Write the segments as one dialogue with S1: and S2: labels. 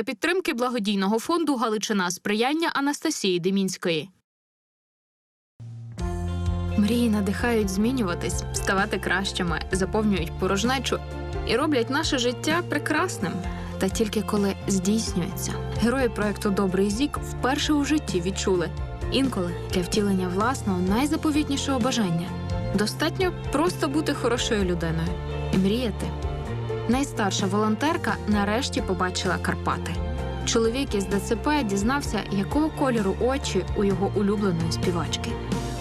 S1: за підтримки благодійного фонду Галичина сприяння Анастасії Демінської. Мрії надихають змінюватись, ставати кращими, заповнюють порожнечу і роблять наше життя прекрасним. Та тільки коли здійснюється. Герої проекту Добрий зік вперше у житті відчули інколи для втілення власного найзаповітнішого бажання достатньо просто бути хорошою людиною і мріяти. Найстарша волонтерка нарешті побачила Карпати. Чоловік із ДЦП дізнався, якого кольору очі у його улюбленої співачки.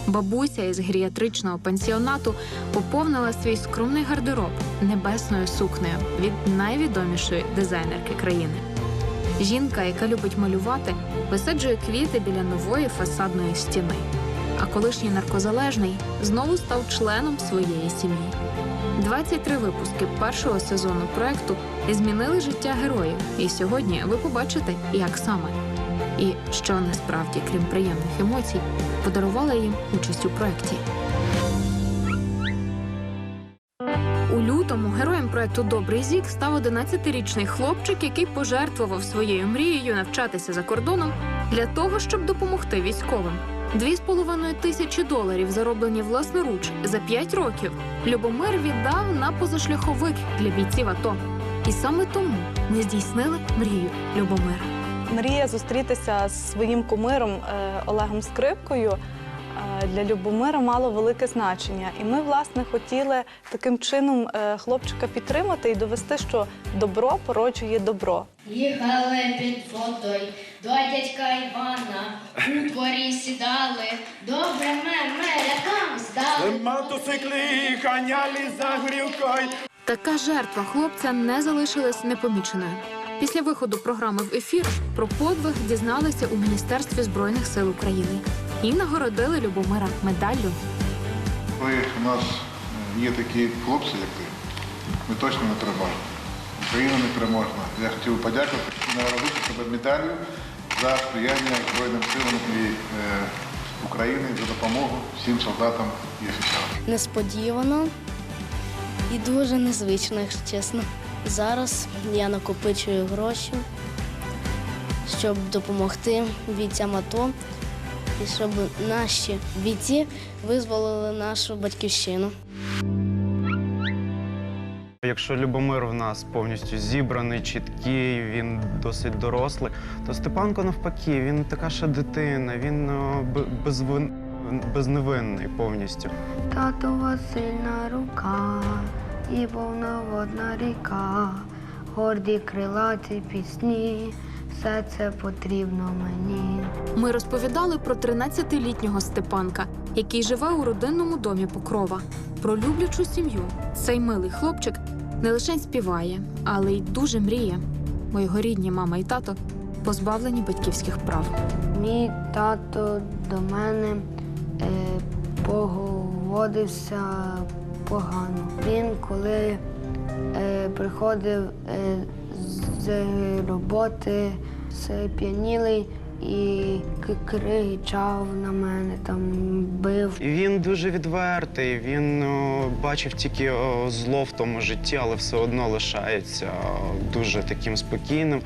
S1: Бабуся із геріатричного пансіонату поповнила свій скромний гардероб небесною сукнею від найвідомішої дизайнерки країни. Жінка, яка любить малювати, висаджує квіти біля нової фасадної стіни. А колишній наркозалежний знову став членом своєї сім'ї. 23 випуски першого сезону проекту змінили життя героїв, і сьогодні ви побачите, як саме. І що насправді, крім приємних емоцій, подарувала їм участь у проєкті. У лютому героєм проекту Добрий зік став 11-річний хлопчик, який пожертвував своєю мрією навчатися за кордоном для того, щоб допомогти військовим. Дві з половиною тисячі доларів, зароблені власноруч за п'ять років, Любомир віддав на позашляховик для бійців АТО. І саме тому ми здійснили мрію Любомира.
S2: Мрія зустрітися з своїм кумиром е, Олегом Скрипкою для Любомира мало велике значення. І ми, власне, хотіли таким чином е, хлопчика підтримати і довести, що добро породжує добро.
S3: Їхали під водою до дядька Івана, у дворі сідали, добре мемелякам здали.
S4: Мотоцикли ганяли за грілкою.
S1: Така жертва хлопця не залишилась непоміченою. Після виходу програми в ефір про подвиг дізналися у Міністерстві збройних сил України і нагородили Любомира медаллю.
S5: Коли у нас е, є такі хлопці, як ти, ми точно не переможемо. Україна не переможна. Я хотів подякувати нагородити тебе медаллю за сприяння Збройним силам і, е, України за допомогу всім солдатам і офіцерам.
S6: несподівано і дуже незвично, якщо чесно. Зараз я накопичую гроші, щоб допомогти бійцям АТО і щоб наші бійці визволили нашу батьківщину.
S7: Якщо Любомир в нас повністю зібраний, чіткий, він досить дорослий, то Степанко навпаки, він така ще дитина, він безвин... безневинний повністю.
S8: Татова сильна рука і повноводна ріка, горді крилаті пісні, все це потрібно мені.
S1: Ми розповідали про 13-літнього Степанка, який живе у родинному домі Покрова, про люблячу сім'ю. Цей милий хлопчик не лише співає, але й дуже мріє, бо його рідні мама і тато позбавлені батьківських прав.
S8: Мій тато до мене е, поводився погано. Він коли е, приходив е, з роботи, все п'янілий і кричав на мене, там бив.
S7: Він дуже відвертий, він о, бачив тільки о, зло в тому житті, але все одно лишається о, дуже таким спокійним,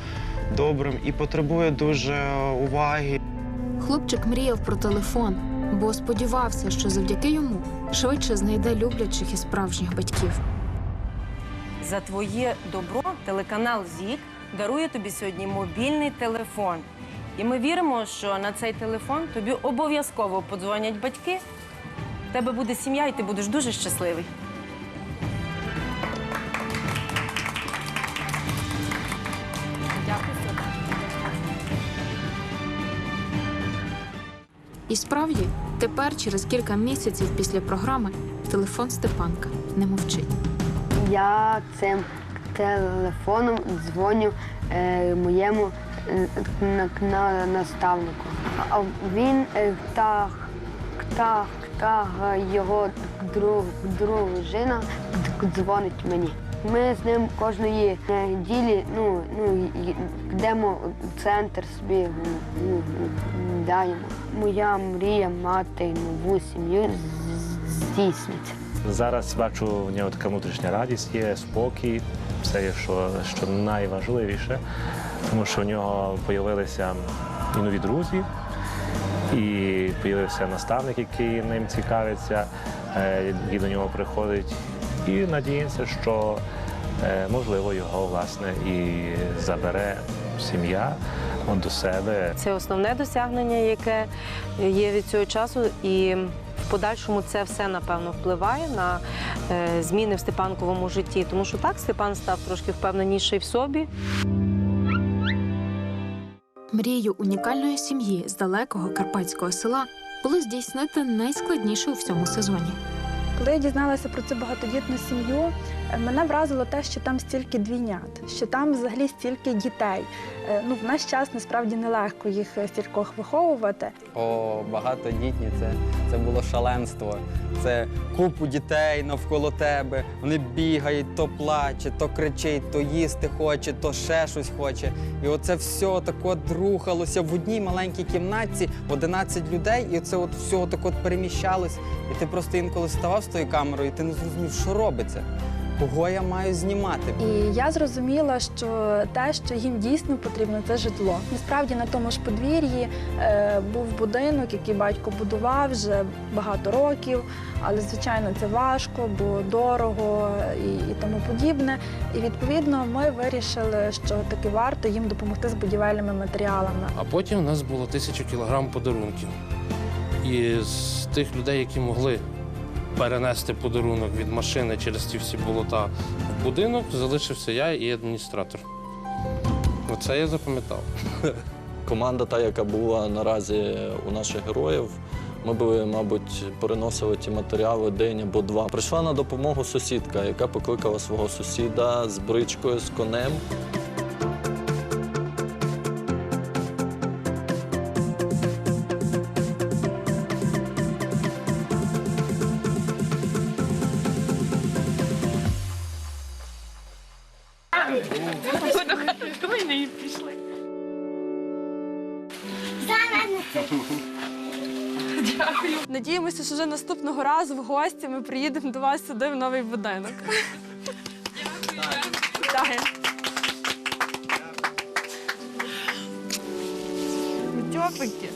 S7: добрим і потребує дуже о, уваги.
S1: Хлопчик мріяв про телефон, бо сподівався, що завдяки йому швидше знайде люблячих і справжніх батьків.
S9: За твоє добро телеканал ЗІК дарує тобі сьогодні мобільний телефон. І ми віримо, що на цей телефон тобі обов'язково подзвонять батьки. В тебе буде сім'я, і ти будеш дуже щасливий. Дякую.
S1: І справді, тепер, через кілька місяців після програми, телефон Степанка не мовчить.
S8: Я цим телефоном дзвоню е, моєму е, на, на, наставнику. А він е, та, та, та його друг, дружина дзвонить мені. Ми з ним кожної неділі ну, ну, йдемо в центр собі даємо. Моя мрія мати нову сім'ю здійсниться.
S10: Зараз бачу в нього така внутрішня радість, є спокій, все, що, що найважливіше. тому що в нього з'явилися і нові друзі, і з'явився наставник, який ним цікавиться, е, який до нього приходить. І надіємося, що е, можливо його власне і забере сім'я до себе.
S9: Це основне досягнення, яке є від цього часу, і подальшому це все напевно впливає на е, зміни в Степанковому житті. Тому що так Степан став трошки впевненіший в собі.
S1: Мрію унікальної сім'ї з далекого карпатського села було здійснити найскладніше у всьому сезоні.
S11: Коли я дізналася про цю багатодітну сім'ю, мене вразило те, що там стільки двійнят, що там взагалі стільки дітей. Е, Ну, в наш час насправді нелегко їх е, стількох виховувати.
S12: О, багатодітні це, це було шаленство. Це купу дітей навколо тебе. Вони бігають, то плаче, то кричить, то їсти хоче, то ще щось хоче. І оце все тако рухалося в одній маленькій кімнатці, 11 людей, і це от все так от переміщалось. І ти просто інколи ставав з тою камерою, і ти не зрозумів, що робиться. Кого я маю знімати?
S11: І я зрозуміла, що те, що їм дійсно потрібно, це житло. Насправді на тому ж подвір'ї е, був будинок, який батько будував вже багато років, але звичайно це важко, бо дорого і, і тому подібне. І відповідно ми вирішили, що таки варто їм допомогти з будівельними матеріалами.
S13: А потім у нас було тисячу кілограм подарунків. І з тих людей, які могли перенести подарунок від машини через ті всі болота в будинок, залишився я і адміністратор. Оце я запам'ятав.
S14: Команда, та, яка була наразі у наших героїв, ми би, мабуть, переносили ті матеріали день або два. Прийшла на допомогу сусідка, яка покликала свого сусіда з бричкою, з конем.
S2: Надіємося, що вже наступного разу в гості ми приїдемо до вас сюди в новий будинок. Дякую. Тьопики.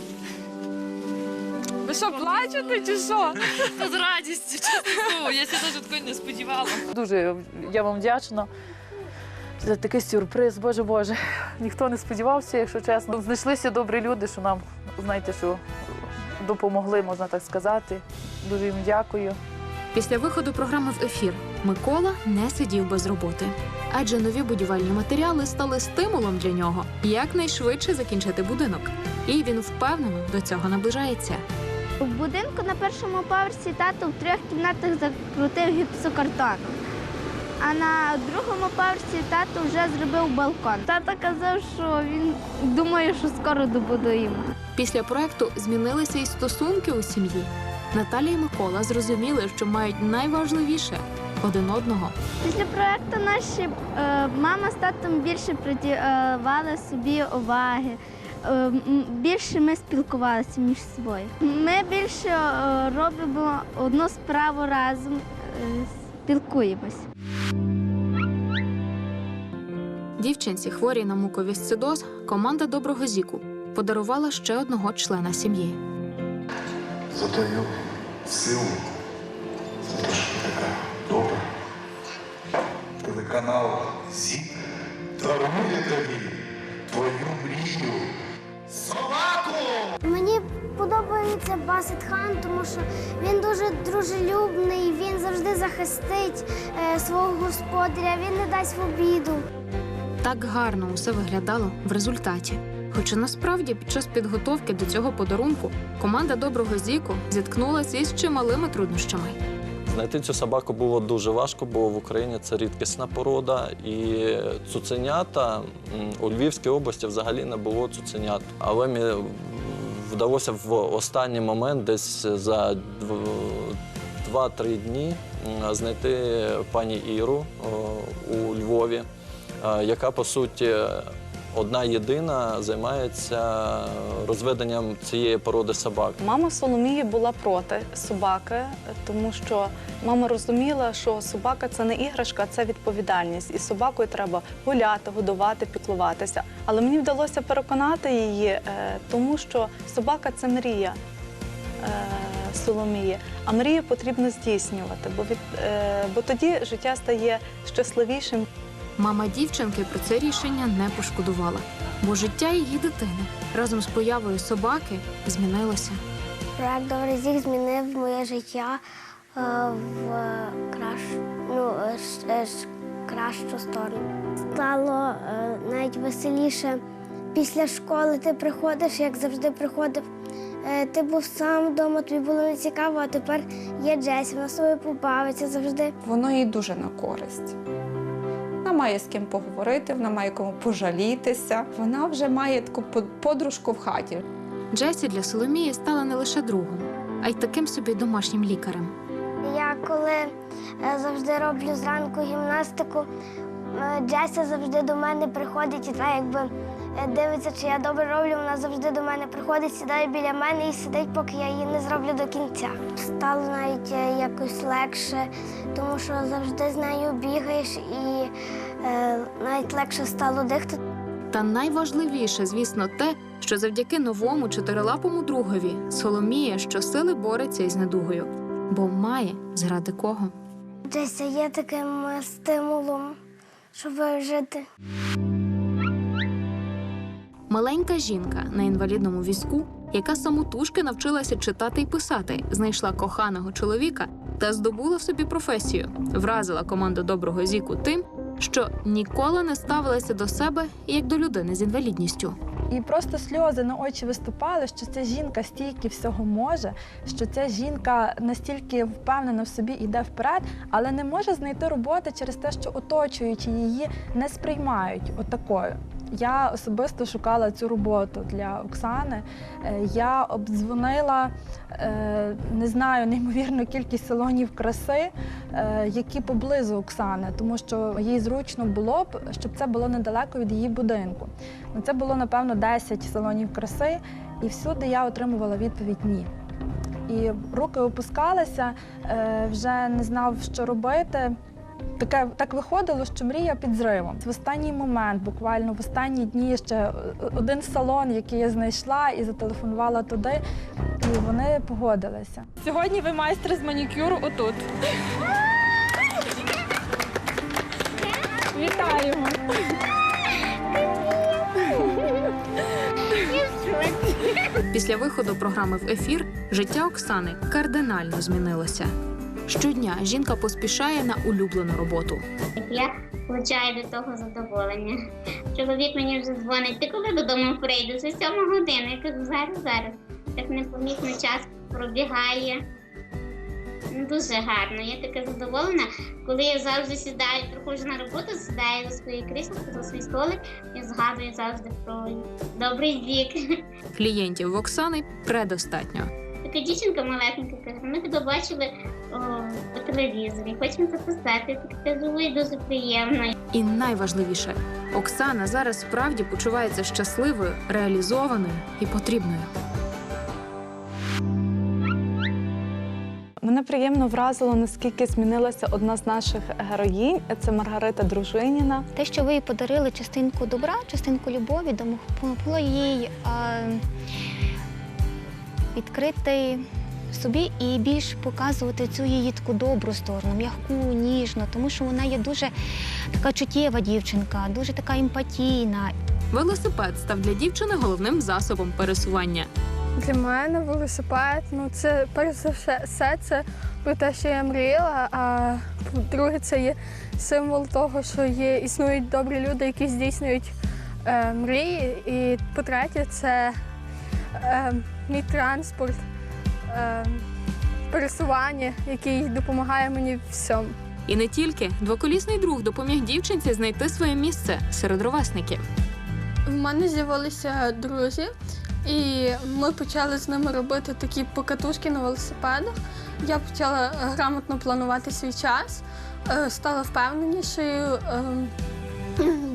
S2: Ви що, плачете чи що?
S1: З радістю, чесно, я себе такої не сподівала.
S15: Дуже я вам вдячна за такий сюрприз. Боже Боже, ніхто не сподівався, якщо чесно. Знайшлися добрі люди, що нам, знаєте, що допомогли, можна так сказати. Дуже їм дякую.
S1: Після виходу програми в ефір Микола не сидів без роботи, адже нові будівельні матеріали стали стимулом для нього якнайшвидше закінчити будинок. І він впевнено до цього наближається.
S3: У будинку на першому поверсі тато в трьох кімнатах закрутив гіпсокартон. А на другому поверсі тато вже зробив балкон. Тато казав, що він думає, що скоро добудуємо.
S1: Після проекту змінилися і стосунки у сім'ї. Наталія і Микола зрозуміли, що мають найважливіше один одного.
S3: Після проекту наші е, мама з татом більше приділяли собі уваги. Е, більше ми спілкувалися між собою. Ми більше е, робимо одну справу разом, е, спілкуємось.
S1: Дівчинці, хворій на муковісцидоз, команда доброго зіку подарувала ще одного члена сім'ї.
S5: За твою силу, за те, що ти така добра. Телеканал ЗІК дарує тобі твою мрію. Собаку!
S3: Мені подобається Басет Хан, тому що він дуже дружелюбний, він завжди захистить е, свого господаря, він не дасть в обіду.
S1: Так гарно усе виглядало в результаті. Хоча насправді під час підготовки до цього подарунку команда доброго зіку зіткнулася із чималими труднощами.
S14: Знайти цю собаку було дуже важко, бо в Україні це рідкісна порода, і цуценята у Львівській області взагалі не було цуценят. Але мені вдалося в останній момент, десь за дв- два-три дні, знайти пані Іру у Львові, е, яка по суті одна єдина займається розведенням цієї породи собак.
S2: Мама Соломії була проти собаки, тому що мама розуміла, що собака це не іграшка, це відповідальність. І собакою треба гуляти, годувати, піклуватися. Але мені вдалося переконати її, е, тому що собака це мрія. е, Соломії, а мрію потрібно здійснювати, бо від е, бо тоді життя стає щасливішим.
S1: Мама дівчинки про це рішення не пошкодувала, бо життя її дитини разом з появою собаки змінилося.
S3: Проект Добрий Зік змінив моє життя е, в кращ, ну, е, е, кращу сторону. Стало е, навіть веселіше. Після школи ти приходиш, як завжди приходив. Е, Ти був сам вдома, тобі було не цікаво, а тепер є Джесі, вона з тобою побавиться завжди.
S16: Воно їй дуже на користь. Вона має з ким поговорити, вона має кому пожалітися. Вона вже має таку подружку в хаті.
S1: Джесі для Соломії стала не лише другом, а й таким собі домашнім лікарем.
S3: Я коли е, завжди роблю зранку гімнастику, Джесі Джеся завжди до мене приходить і так якби е, дивиться, чи я добре роблю. Вона завжди до мене приходить, сідає біля мене і сидить, поки я її не зроблю до кінця. Стало навіть е, якось легше, тому що завжди з нею бігаєш і е, навіть легше стало дихати.
S1: Та найважливіше, звісно, те, що завдяки новому чотирилапому другові Соломія щосили бореться із недугою, бо має заради кого.
S3: Джеся є таким е, стимулом, щоб жити.
S1: Маленька жінка на інвалідному візку, яка самотужки навчилася читати й писати, знайшла коханого чоловіка та здобула собі професію, вразила команду доброго зіку тим, що ніколи не ставилася до себе як до людини з інвалідністю.
S11: І просто сльози на очі виступали, що ця жінка стільки всього може, що ця жінка настільки впевнена в собі йде вперед, але не може знайти роботи через те, що оточуючі її не сприймають отакою. Я особисто шукала цю роботу для Оксани. Е, Я обдзвонила е, не знаю неймовірну кількість салонів краси, е, які поблизу Оксани, тому що їй зручно було б, щоб це було недалеко від її будинку. Ну, Це було напевно 10 салонів краси, і всюди я отримувала відповідь ні. І руки опускалися, вже не знав, що робити. Таке так виходило, що мрія під зривом. В останній момент, буквально в останні дні, ще е, один салон, який я знайшла, і зателефонувала туди, і вони погодилися.
S17: Сьогодні ви майстер з манікюру отут. Вітаємо!
S1: Після виходу програми в ефір життя Оксани кардинально змінилося. Щодня жінка поспішає на улюблену роботу.
S18: Я получаю від того задоволення. Чоловік мені вже дзвонить, ти коли додому прийдеш? О сьома година. Я кажу, зараз, зараз. Так непомітно час пробігає. Ну, Дуже гарно. Я така задоволена, коли я завжди сідаю, приходжу на роботу, сідаю за своє крісло, за свій столик і згадую завжди про добрий вік.
S1: Клієнтів в Оксани предостатньо.
S18: Така дівчинка малесенька каже, ми тебе бачили о, по телевізорі, хочемо записати. Так кажу, ой, дуже приємно.
S1: І найважливіше, Оксана зараз справді почувається щасливою, реалізованою і потрібною.
S2: Мене приємно вразило, наскільки змінилася одна з наших героїнь. Це Маргарита Дружиніна.
S3: Те, що ви їй подарили частинку добра, частинку любові, допомогло їй е, відкрити собі і більш показувати цю її таку добру сторону, м'яку, ніжну, тому що вона є дуже така чуттєва дівчинка, дуже така емпатійна.
S1: Велосипед став для дівчини головним засобом пересування.
S19: Для мене велосипед, ну це перш за все все це про те, що я мріяла. А по-друге, це є символ того, що є існують добрі люди, які здійснюють е, мрії. І по-третє, це мій транспорт, е, пересування, який допомагає мені в всьому.
S1: І не тільки двоколісний друг допоміг дівчинці знайти своє місце серед ровесників.
S19: В мене з'явилися друзі, і ми почали з ними робити такі покатушки на велосипедах. Я почала грамотно планувати свій час, е, стала впевненішою, е,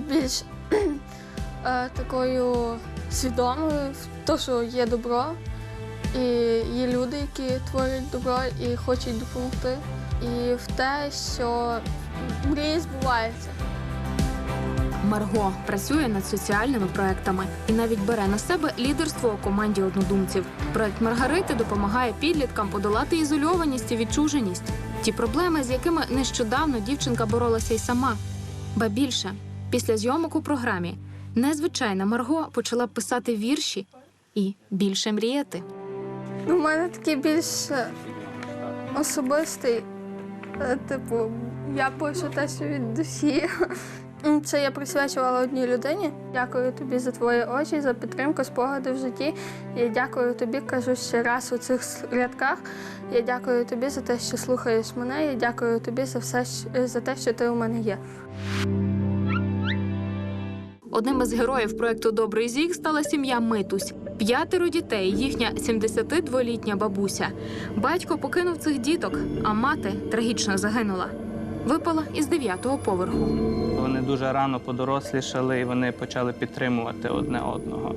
S19: більш е, такою свідомою в те, що є добро, і є люди, які творять добро і хочуть допомогти. І в те, що мрії збуваються.
S1: Марго працює над соціальними проектами і навіть бере на себе лідерство у команді однодумців. Проект Маргарити допомагає підліткам подолати ізольованість і відчуженість. Ті проблеми, з якими нещодавно дівчинка боролася й сама. Ба більше, після зйомок у програмі незвичайна Марго почала писати вірші і більше мріяти.
S19: У мене такий більш е, особистий, е, типу, я пишу те, що від душі. Це я присвячувала одній людині. Дякую тобі за твої очі, за підтримку, спогади в житті. Я дякую тобі, кажу ще раз у цих рядках. Я дякую тобі за те, що слухаєш мене. Я дякую тобі за все, за те, що ти у мене є.
S1: Одним із героїв проекту Добрий зік стала сім'я Митусь. П'ятеро дітей, їхня 72-літня бабуся. Батько покинув цих діток, а мати трагічно загинула. Випала із дев'ятого поверху.
S20: Вони дуже рано подорослішали і вони почали підтримувати одне одного.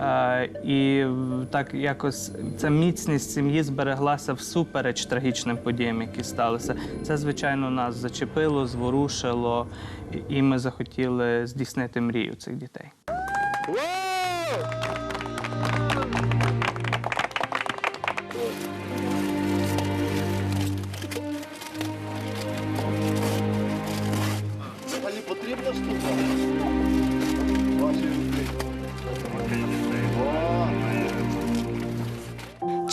S20: Е, і так якось ця міцність сім'ї збереглася всупереч трагічним подіям, які сталися. Це, звичайно, нас зачепило, зворушило, і- і ми захотіли здійснити мрію цих дітей.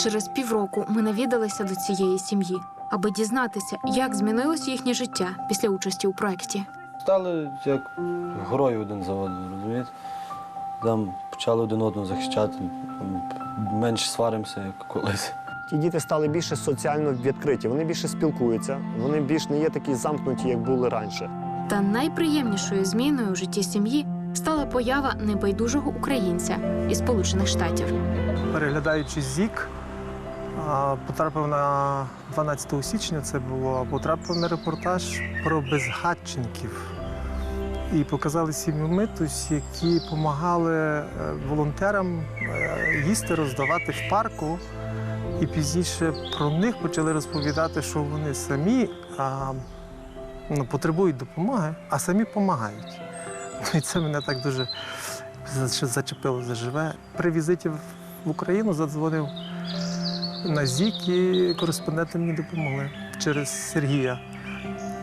S1: Через півроку ми навідалися до цієї сім'ї, аби дізнатися, як змінилось їхнє життя після участі у проєкті.
S21: Стали як герої один за одним, розумієте? Там почали один одного захищати, менше сваримося, як колись.
S22: Ті діти стали більше соціально відкриті, вони більше спілкуються, вони більш не є такі замкнуті, як були раніше.
S1: Та найприємнішою зміною у житті сім'ї стала поява небайдужого українця із Сполучених Штатів.
S23: переглядаючи зік, потрапив на 12 січня. Це було потрапив на репортаж про безгадченків. І показали сім'ю Митусь, які допомагали волонтерам е, їсти роздавати в парку. І пізніше про них почали розповідати, що вони самі а, ну, потребують допомоги, а самі допомагають. Ну, І це мене так дуже за- зачепило заживе. При візиті в Україну задзвонив на ЗІК і кореспонденти мені допомогли через Сергія,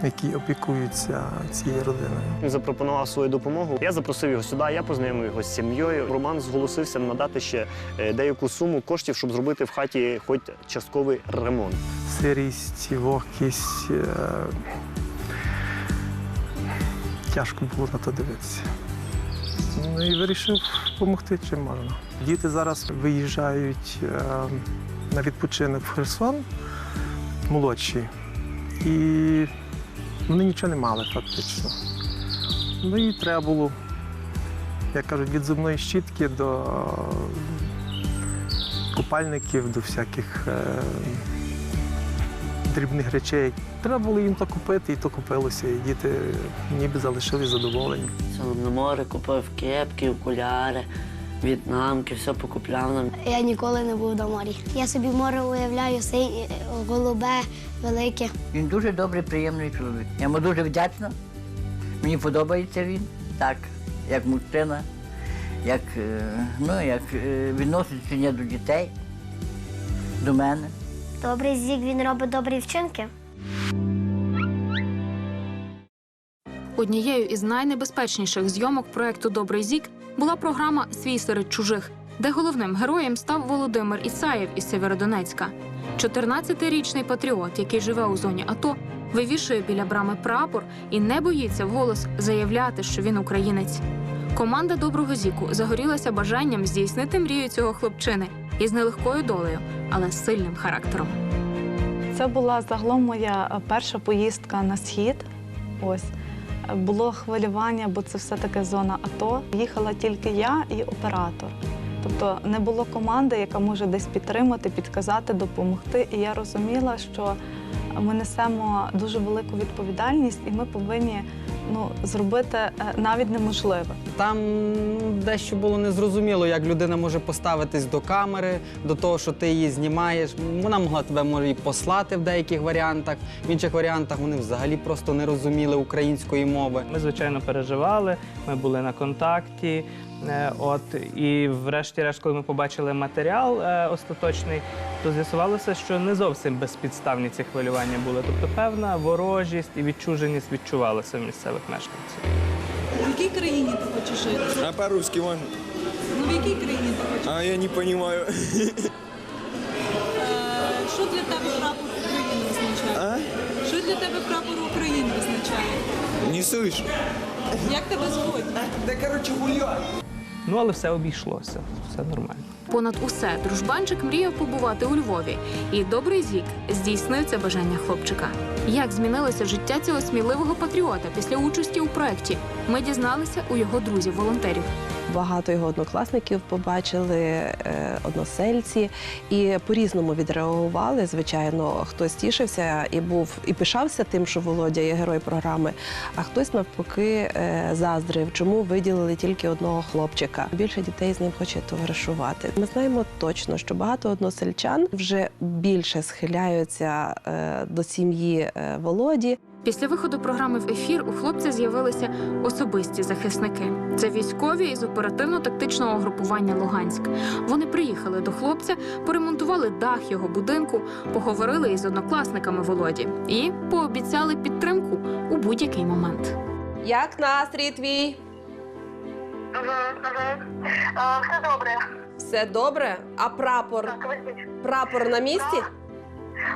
S23: який опікується цією родиною.
S22: Він запропонував свою допомогу. Я запросив його сюди, я познайомив його з сім'єю. Роман зголосився надати ще е, деяку суму коштів, щоб зробити в хаті хоч частковий ремонт.
S23: Сирість, вогкість. е, Тяжко було на то дивитися. Ну і вирішив допомогти чим можна. Діти зараз виїжджають е, на відпочинок в Херсон, молодші, і вони нічого не мали фактично. Ну і треба було, як кажуть, від зубної щітки до купальників, до всяких е, дрібних речей. Треба було їм то купити, і то купилося, і діти ніби залишились задоволені.
S24: На море купив кепки, окуляри, в'єтнамки, все покупляв нам.
S25: Я ніколи не був до морі. Я собі море уявляю синє, голубе, велике.
S26: Він дуже добрий, приємний чоловік. Я йому дуже вдячна. Мені подобається він, так, як мужчина, як, е, ну, як е, відноситься до дітей, до мене.
S25: Добрий зік, він робить добрі вчинки.
S1: Однією із найнебезпечніших зйомок проекту Добрий зік була програма Свій серед чужих, де головним героєм став Володимир Ісаєв із Сєвєродонецька. 14-річний патріот, який живе у зоні АТО, вивішує біля брами прапор і не боїться вголос заявляти, що він українець. Команда доброго зіку загорілася бажанням здійснити мрію цього хлопчини із нелегкою долею, але з сильним характером.
S2: Це була загалом моя е, перша поїздка на схід. Ось було хвилювання, бо це все-таки зона АТО. Їхала тільки я і оператор. Тобто не було команди, яка може десь підтримати, підказати, допомогти. І я розуміла, що ми несемо дуже велику відповідальність, і ми повинні ну, зробити е, навіть неможливе.
S12: Там ну, дещо було незрозуміло, як людина може поставитись до камери, до того, що ти її знімаєш. Вона могла тебе може і послати в деяких варіантах. В інших варіантах вони взагалі просто не розуміли української мови.
S20: Ми, звичайно, переживали, ми були на контакті. Е, От, і врешті-решт, коли ми побачили матеріал е, остаточний, то з'ясувалося, що не зовсім безпідставні ці хвилювання були. Тобто певна ворожість і відчуженість відчувалася в місцевих мешканців.
S27: В якій країні ти хочеш жити?
S28: А по-русски можно?
S27: Ну в якій країні ти хочеш?
S28: А я не понимаю.
S27: Е, Що для тебе прапор України означає? Що для тебе прапор України означає?
S28: Не слышу.
S27: Як тебе звуть?
S28: Да, короче, гуляй.
S20: Ну, але все обійшлося, все нормально.
S1: Понад усе дружбанчик мріяв побувати у Львові, і добрий зік здійснив це бажання хлопчика. Як змінилося життя цього сміливого патріота після участі у проєкті, ми дізналися у його друзів-волонтерів.
S29: Багато його однокласників побачили е, односельці і по-різному відреагували. Звичайно, хтось тішився і був і пишався тим, що Володя є герой програми, а хтось навпаки е, заздрив, чому виділили тільки одного хлопчика. Більше дітей з ним хоче товаришувати. Ми знаємо точно, що багато односельчан вже більше схиляються е, до сім'ї Володі.
S1: Після виходу програми в ефір у хлопця з'явилися особисті захисники. Це військові із оперативно-тактичного групування Луганськ. Вони приїхали до хлопця, поремонтували дах його будинку, поговорили із однокласниками Володі і пообіцяли підтримку у будь-який момент.
S29: Як настрій твій?
S30: Все добре.
S29: Все добре? А прапор? Прапор на місці?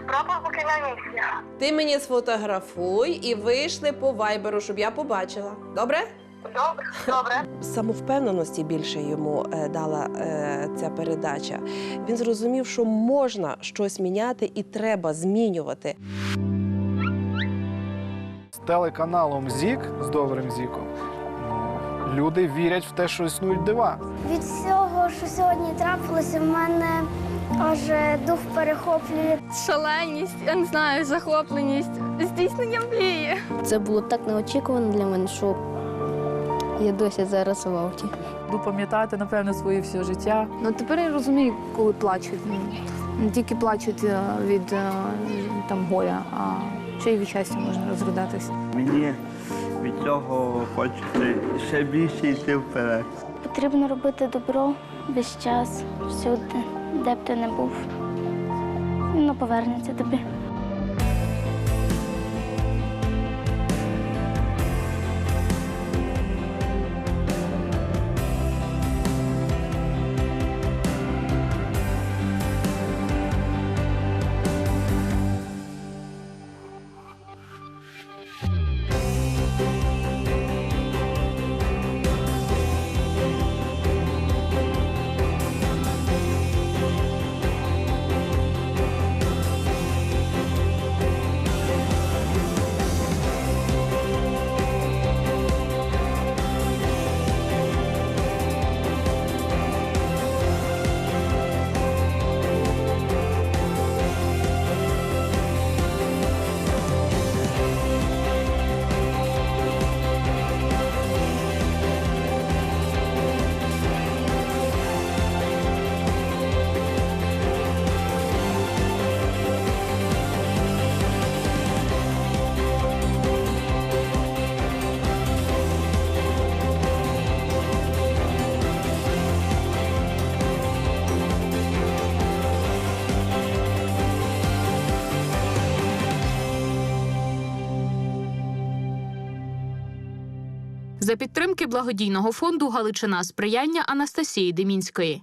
S30: Прапор поки на місці.
S29: Ти мені сфотографуй і вийшли по вайберу, щоб я побачила. Добре?
S30: Добре, добре.
S29: Самовпевненості більше йому е, дала е, ця передача. Він зрозумів, що можна щось міняти і треба змінювати.
S31: З телеканалом ЗІК з добрим зіком люди вірять в те, що існують дива.
S25: Від всього, що сьогодні трапилося, в мене аж е, дух перехоплює.
S19: Шаленість, я не знаю, захопленість, здійснення мрії.
S32: Це було так неочікувано для мене, що я досі зараз в авті.
S15: Буду пам'ятати, напевно, своє все життя. Ну тепер я розумію, коли плачуть. Ну, Не тільки плачуть е, від е, там горя, а ще й від щастя можна розридатися.
S33: Мені від цього хочеться ще більше йти вперед.
S25: Потрібно робити добро весь час, всюди, де б ти не був. Воно повернеться тобі.
S1: За підтримки благодійного фонду Галичина сприяння Анастасії Демінської.